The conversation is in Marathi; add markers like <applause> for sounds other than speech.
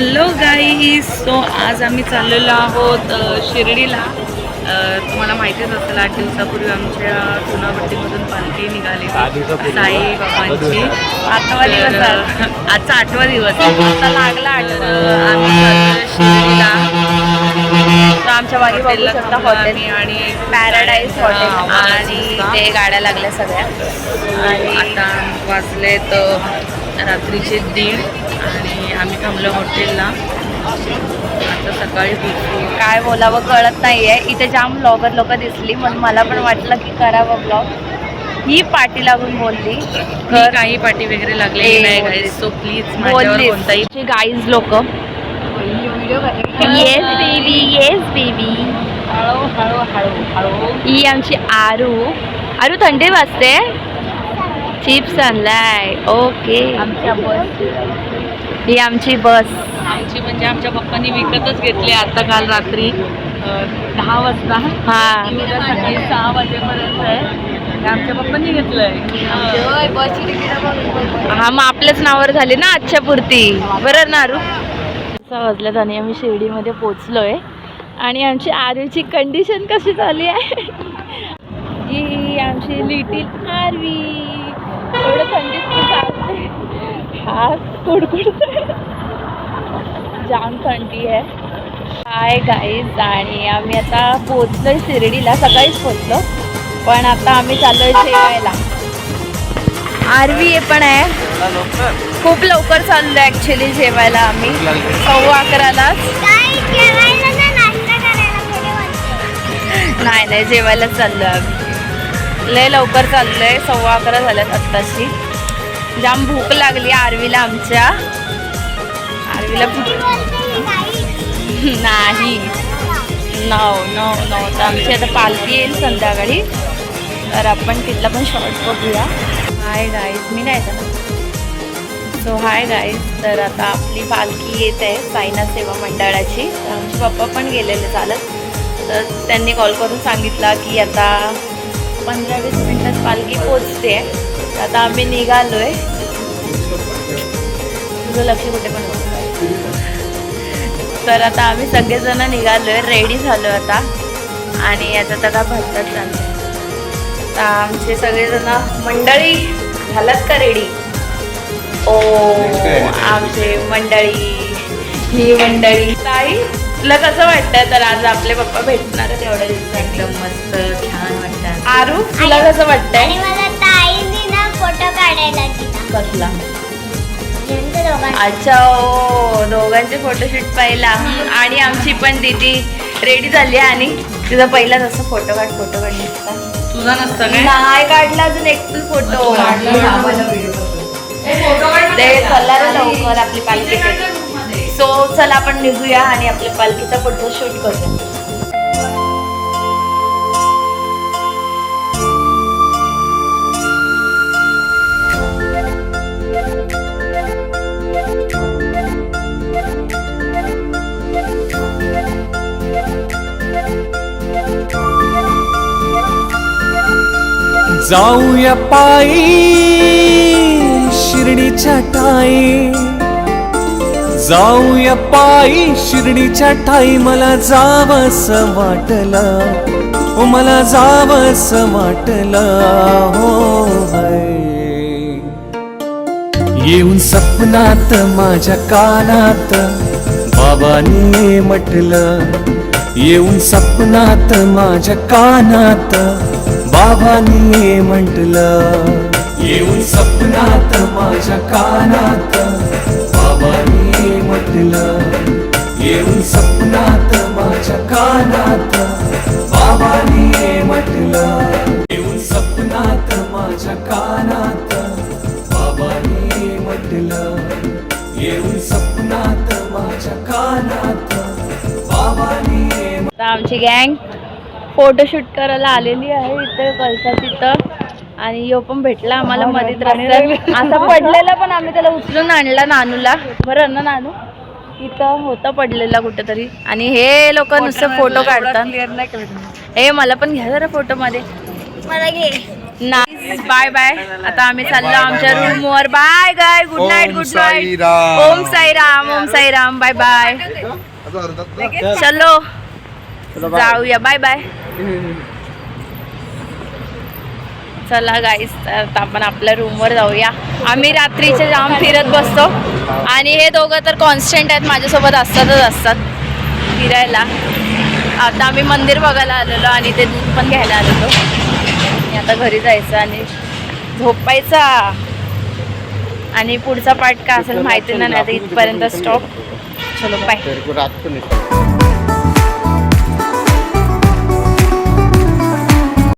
हॅलो गाईज सो आज आम्ही चाललेलो आहोत शिर्डीला. तुम्हाला माहितीच असेल आठ दिवसापूर्वी आमच्या चुनाभट्टीमधून पालखी निघाली. साई बाबांची. आठवा दिवस आज. आजचा आठवा दिवस. आता लागला आठवा आम्ही चाललोय शिर्डीला. तर आमच्या मागे बघू शकता हॉटेल आणि पॅराडाईज हा, हॉटेल आणि. ते गाड्या लागल्या सगळ्या. आणि आता वाजलेत अ, रात्रीचे दीड. आणि आम्ही थांबलो हॉटेलला. आता सकाळी काय बोलावं कळत नाहीये. इथे जाम ब्लॉगर लोक दिसली. म्हणून मला पण वाटलं की करावं ब्लॉग ही पाठी लागून बोलली. काही पाठी वगैरे नाही. गाईज सो प्लीज माझ्यावर कोणताही गाईज लोक. येस बेबी येस बेबी हळू हळू हळू हळू. ही आमची आरू. आरू थंडी वाजते. चिप्स आणलाय. ओके. आमच्या बस. ही आमची बस. आमची म्हणजे आमच्या पप्पांनी विकतच घेतली आता काल रात्री. दहा वाजता. हा. सकाळी सहा वाजेपर्यंत आहे. आमच्या पप्पांनी घेतलंय. हा मग आपल्याच नावावर झाले ना आजच्या पुरती. बरं ना सहा वाजल्यात आणि आम्ही शिर्डीमध्ये पोचलोय आणि आमची आरूची कंडिशन कशी झाली आहे? ही आमची लिटिल आरवी. एवढं थंडीत चालते. हात कुडकुडतोय जाम थंडी आहे. हाय गाईज आणि आम्ही आता पोचलोय शिर्डीला. सकाळीच पोचलो पण आता आम्ही चाललोय जेवायला. आरवी हे पण आहे. खूप लवकर चाललोय ऍक्च्युली जेवायला आम्ही. सव्वा अकरालाच. नाही नाही जेवायलाच चाललोय आम्ही. लय लवकर चाललोय. सव्वा अकरा झाल्यात आत्ताशी. जाम भूक लागली आरवीला आमच्या. आरवीला भूक नाही. नऊ नऊ नऊ. तर आमची आता पालखी येईल संध्याकाळी. तर आपण तिथला पण शॉर्ट बघूया. हाय गाईज मी नाही येत सो हाय गाईज तर आता आपली पालखी येत आहे साईनाथ सेवा मंडळाची. आमचे पप्पा पण गेलेले चालत तर त्यांनी कॉल करून सांगितला की आता पंधरा वीस मिनटात पालखी पोचते तर आता आम्ही निघालो आहे तुझं लक्ष कुठे पण. तर आता आम्ही सगळेजण निघालो आहे रेडी झालो आता. आणि आता आता भरतात चाललं आता आमचे सगळेजण मंडळी झालात का रेडी ओ आमचे मंडळी. ही मंडळी. ताई? तुला कसं वाटतंय? तर आज आपले पप्पा भेटणार एवढ्या दिवसांनी. एकदम मस्त छान वाटतं. आरू तुला कसं वाटतंय? आणि मला ताईने ना फोटो काढायला दिला. कसला? नेमकं दोघांना. अच्छा ओ दोघांचे फोटोशूट पाहिला. आणि आमची पण दिदी रेडी झाली आणि तुझा पहिलाच असं फोटो काढ फोटो काढ नुसता. तुझा नसतं काय? नाही काढला अजून एक फोटो ते चला रे लवकर आपली पालखी. सो चला आपण निघूया आणि आपल्या पालखीचा फोटो शूट करूया. जाऊया पायी शिर्डीच्या टाई जाऊया पायी शिर्डीच्या ठाई मला जावस वाटलं. ओ मला जावस वाटलं. हो येऊन सपनात माझ्या कानात बाबाने म्हटलं येऊन सपनात माझ्या कानात बाबाने म्हटलं येऊन सपनात माझ्या कानात येऊन सपनात माझ्या कानात बाबांनी म्हटलं. येऊन सपनात माझ्या कानात बाबांनी म्हटलं. येऊन सपनात माझ्या कानात बाबांनी आता आमची गँग फोटोशूट करायला आलेली आहे इथे कलसा तिथं. आणि यो पण भेटला आम्हाला मधीत रस्त्यात असा पडलेला पण आम्ही त्याला उचलून आणला नानूला. बरं ना नानू? इथं होता पडलेला कुठेतरी. आणि हे लोक नुसतं फोटो काढतात. हे मला पण घ्या जरा फोटो मध्ये. मला घे. नाही गाईज बाय बाय आता आम्ही चाललो आमच्या रूम वर. Bye guy good night good night. Om Sairam Om Sairam. Bye bye चलो. जाऊया. बाय बाय <laughs> चला गाईस तर आता आपण आपल्या रूमवर जाऊया. आम्ही रात्रीचे जाम फिरत बसतो. आणि हे दोघं तर कॉन्स्टंट आहेत माझ्यासोबत असतातच असतात. फिरायला. आता आम्ही मंदिर बघायला आलेलो आणि ते दूध पण घ्यायला आलेलो. आणि आता घरी जायचं आणि झोपायचा आणि पुढचा पार्ट काय असेल माहिती नाही आता इथपर्यंत स्टॉप चलो बाय